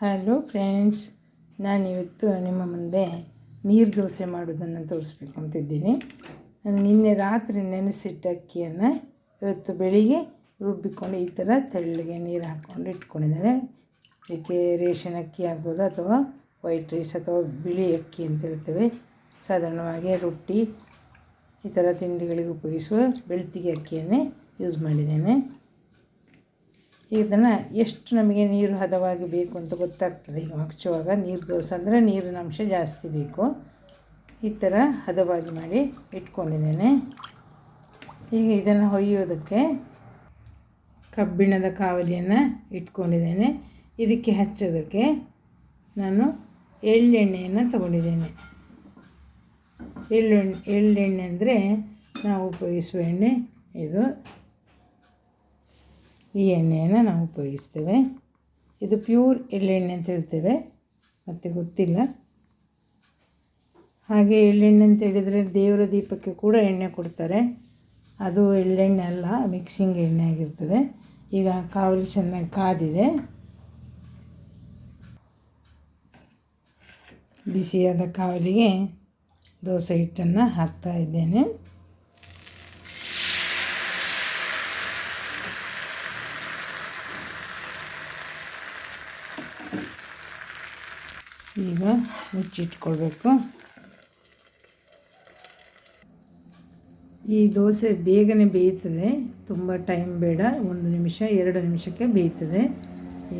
Hello friends ನಾನಿವತ್ತು ನಿಮ್ಮ ಮುಂದೆ ನೀರು ದೋಸೆ ಮಾಡೋದನ್ನು ತೋರಿಸ್ಬೇಕು ಅಂತಿದ್ದೀನಿ. ನಾನು ನಿನ್ನೆ ರಾತ್ರಿ ನೆನೆಸಿಟ್ಟ ಅಕ್ಕಿಯನ್ನು ಇವತ್ತು ಬೆಳಿಗ್ಗೆ ರುಬ್ಬಿಕೊಂಡು ಈ ಥರ ತೆಳ್ಳಗೆ ನೀರು ಹಾಕ್ಕೊಂಡು ಇಟ್ಕೊಂಡಿದ್ದೇನೆ. ಇದಕ್ಕೆ ರೇಷನ್ ಅಕ್ಕಿ ಆಗ್ಬೋದು ಅಥವಾ ವೈಟ್ ರೈಸ್ ಅಥವಾ ಬಿಳಿ ಅಕ್ಕಿ ಅಂತ ಹೇಳ್ತೇವೆ. ಸಾಧಾರಣವಾಗಿ ರೊಟ್ಟಿ ಈ ಥರ ತಿಂಡಿಗಳಿಗೆ ಉಪಯೋಗಿಸುವ ಬೆಳ್ತಿಗೆ ಅಕ್ಕಿಯನ್ನೇ ಯೂಸ್ ಮಾಡಿದ್ದೇನೆ. ಇದನ್ನು ಎಷ್ಟು ನಮಗೆ ನೀರು ಹದವಾಗಿ ಬೇಕು ಅಂತ ಗೊತ್ತಾಗ್ತದೆ. ಈಗ ಹಚ್ಚುವಾಗ ನೀರು ದೋಸೆ ಅಂದರೆ ನೀರಿನ ಅಂಶ ಜಾಸ್ತಿ ಬೇಕು. ಈ ಥರ ಹದವಾಗಿ ಮಾಡಿ ಇಟ್ಕೊಂಡಿದ್ದೇನೆ. ಈಗ ಇದನ್ನು ಹೊಯ್ಯೋದಕ್ಕೆ ಕಬ್ಬಿಣದ ಕಾವಲಿಯನ್ನು ಇಟ್ಕೊಂಡಿದ್ದೇನೆ. ಇದಕ್ಕೆ ಹಚ್ಚೋದಕ್ಕೆ ನಾನು ಎಳ್ಳೆಣ್ಣೆಯನ್ನು ತಗೊಂಡಿದ್ದೇನೆ. ಎಳ್ಳೆಣ್ಣೆ ಎಳ್ಳೆಣ್ಣೆ ಅಂದರೆ ನಾವು ಉಪಯೋಗಿಸುವ ಎಣ್ಣೆ ಇದು. ಈ ಎಣ್ಣೆಯನ್ನು ನಾವು ಉಪಯೋಗಿಸ್ತೇವೆ. ಇದು ಪ್ಯೂರ್ ಎಳ್ಳೆಣ್ಣೆ ಅಂತ ಹೇಳ್ತೇವೆ, ಮತ್ತು ಗೊತ್ತಿಲ್ಲ. ಹಾಗೆ ಎಳ್ಳೆಣ್ಣೆ ಅಂತ ಹೇಳಿದರೆ ದೇವರ ದೀಪಕ್ಕೆ ಕೂಡ ಎಣ್ಣೆ ಕೊಡ್ತಾರೆ. ಅದು ಎಳ್ಳೆಣ್ಣೆ ಅಲ್ಲ, ಮಿಕ್ಸಿಂಗ್ ಎಣ್ಣೆ ಆಗಿರ್ತದೆ. ಈಗ ಕಾವಲಿ ಚೆನ್ನಾಗಿ ಕಾದಿದೆ. ಬಿಸಿಯಾದ ಕಾವಲಿಗೆ ದೋಸೆ ಹಿಟ್ಟನ್ನು ಹಾಕ್ತಾ ಇದ್ದೇನೆ. ಈಗ ಮುಚ್ಚಿಟ್ಕೊಳ್ಬೇಕು. ಈ ದೋಸೆ ಬೇಗನೆ ಬೇಯ್ತದೆ. ತುಂಬ ಟೈಮ್ ಬೇಡ. ಒಂದು ನಿಮಿಷ, ಎರಡು ನಿಮಿಷಕ್ಕೆ ಬೇಯ್ತದೆ.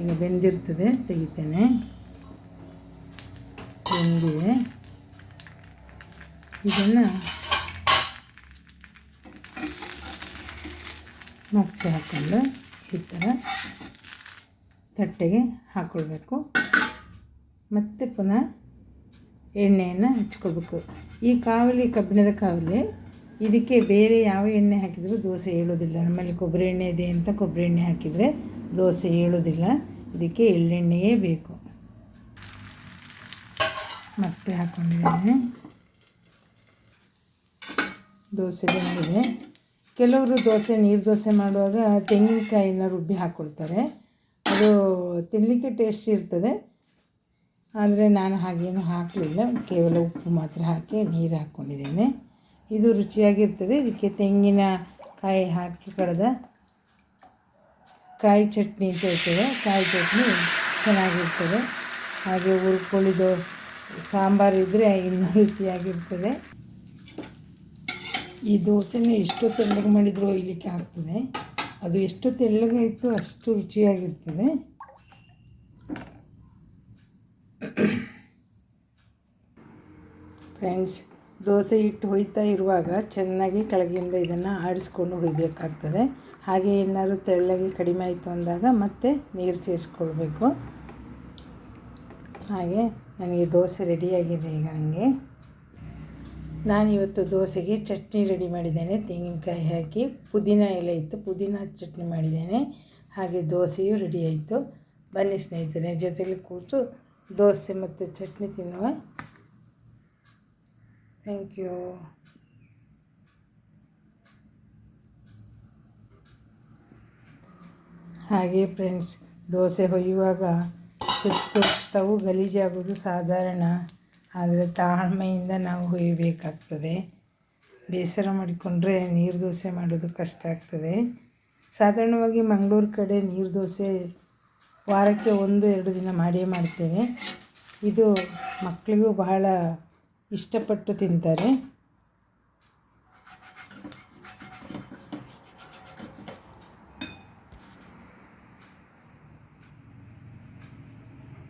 ಈಗ ಬೆಂದಿರ್ತದೆ. ತೆಗಿತೇನೆ. ಬೆಂದಿದೆ. ಇದನ್ನು ಮಚ್ಚಿ ಹಾಕೊಂಡು ಈ ಥರ ತಟ್ಟೆಗೆ ಹಾಕ್ಕೊಳ್ಬೇಕು ಮತ್ತು ಪುನಃ ಎಣ್ಣೆಯನ್ನು ಹಚ್ಕೊಳ್ಬೇಕು. ಈ ಕಾವಲಿ ಕಬ್ಬಿಣದ ಕಾವಲಿ, ಇದಕ್ಕೆ ಬೇರೆ ಯಾವ ಎಣ್ಣೆ ಹಾಕಿದರೂ ದೋಸೆ ಏಳೋದಿಲ್ಲ ನಮ್ಮಲ್ಲಿ ಕೊಬ್ಬರಿ ಎಣ್ಣೆ ಇದೆ ಅಂತ ಕೊಬ್ಬರಿ ಎಣ್ಣೆ ಹಾಕಿದರೆ ದೋಸೆ ಏಳೋದಿಲ್ಲ ಇದಕ್ಕೆ ಎಳ್ಳೆಣ್ಣೆಯೇ ಬೇಕು. ಮತ್ತೆ ಹಾಕ್ಕೊಂಡಿದ್ದೇನೆ ದೋಸೆ ಬಂದಿದೆ. ಕೆಲವರು ದೋಸೆ, ನೀರು ದೋಸೆ ಮಾಡುವಾಗ ತೆಂಗಿನಕಾಯಿನ ರುಬ್ಬಿ ಹಾಕ್ಕೊಳ್ತಾರೆ ಅದು ತಿನ್ನಲಿಕ್ಕೆ ಟೇಸ್ಟ್ ಇರ್ತದೆ. ಆದರೆ ನಾನು ಹಾಗೇನು ಹಾಕಲಿಲ್ಲ. ಕೇವಲ ಉಪ್ಪು ಮಾತ್ರ ಹಾಕಿ ನೀರು ಹಾಕ್ಕೊಂಡಿದ್ದೇನೆ ಇದು ರುಚಿಯಾಗಿರ್ತದೆ. ಇದಕ್ಕೆ ತೆಂಗಿನ ಕಾಯಿ ಹಾಕಿ ಕಳೆದ ಕಾಯಿ ಚಟ್ನಿ ಅಂತ ಹೇಳ್ತೇವೆ ಕಾಯಿ ಚಟ್ನಿ ಚೆನ್ನಾಗಿರ್ತದೆ. ಹಾಗೆ ಹುರ್ಕೊಳ್ಳಿದು ಸಾಂಬಾರು ಇದ್ದರೆ ಇನ್ನೂ ರುಚಿಯಾಗಿರ್ತದೆ. ಈ ದೋಸೆನ ಎಷ್ಟು ತೊಂದರೆ ಮಾಡಿದರೂ ಇಲ್ಲಿಕ್ಕೆ ಆಗ್ತದೆ. ಅದು ಎಷ್ಟು ತೆಳ್ಳಗೆ ಇತ್ತು ಅಷ್ಟು ರುಚಿಯಾಗಿರ್ತದೆ. ಫ್ರೆಂಡ್ಸ್ ದೋಸೆ ಹಿಟ್ಟು ಹೊಯ್ತಾ ಇರುವಾಗ ಚೆನ್ನಾಗಿ ಕೆಳಗಿಂದ ಇದನ್ನು ಆಡಿಸ್ಕೊಂಡು ಹೊಯ್ಬೇಕಾಗ್ತದೆ. ಹಾಗೆ ಏನಾದ್ರು ತೆಳ್ಳಗೆ ಕಡಿಮೆ ಆಯಿತು ಅಂದಾಗ ಮತ್ತೆ ನೀರು ಸೇರಿಸ್ಕೊಳ್ಬೇಕು ಹಾಗೆ ನನಗೆ ದೋಸೆ ರೆಡಿಯಾಗಿದೆ ಈಗ ನನಗೆ ನಾನಿವತ್ತು ದೋಸೆಗೆ ಚಟ್ನಿ ರೆಡಿ ಮಾಡಿದ್ದೇನೆ. ತೆಂಗಿನಕಾಯಿ ಹಾಕಿ ಪುದೀನ ಎಲೆ ಇತ್ತು, ಪುದೀನ ಚಟ್ನಿ ಮಾಡಿದ್ದೇನೆ. ಹಾಗೆ ದೋಸೆಯೂ ರೆಡಿ ಆಯಿತು. ಬನ್ನಿ ಸ್ನೇಹಿತರೆ, ಜೊತೆಲಿ ಕೂತು ದೋಸೆ ಮತ್ತು ಚಟ್ನಿ ತಿನ್ನುವ. ಥ್ಯಾಂಕ್ ಯು ಹಾಗೆ ಫ್ರೆಂಡ್ಸ್ ದೋಸೆ ಹೊಯ್ಯುವಾಗ ಸುತ್ತು ಸ್ಟವ್ ಗಲೀಜಾಗೋದು ಸಾಧಾರಣ. ಆದರೆ ತಾಳ್ಮೆಯಿಂದ ನಾವು ಹೊಯ್ಯಬೇಕಾಗ್ತದೆ ಬೇಸರ ಮಾಡಿಕೊಂಡ್ರೆ ನೀರು ದೋಸೆ ಮಾಡೋದು ಕಷ್ಟ ಆಗ್ತದೆ. ಸಾಧಾರಣವಾಗಿ ಮಂಗಳೂರು ಕಡೆ ನೀರು ದೋಸೆ ವಾರಕ್ಕೆ ಒಂದು, ಎರಡು ದಿನ ಮಾಡಿಯೇ ಮಾಡ್ತೇವೆ. ಇದು ಮಕ್ಕಳಿಗೂ ಬಹಳ ಇಷ್ಟಪಟ್ಟು ತಿಂತಾರೆ.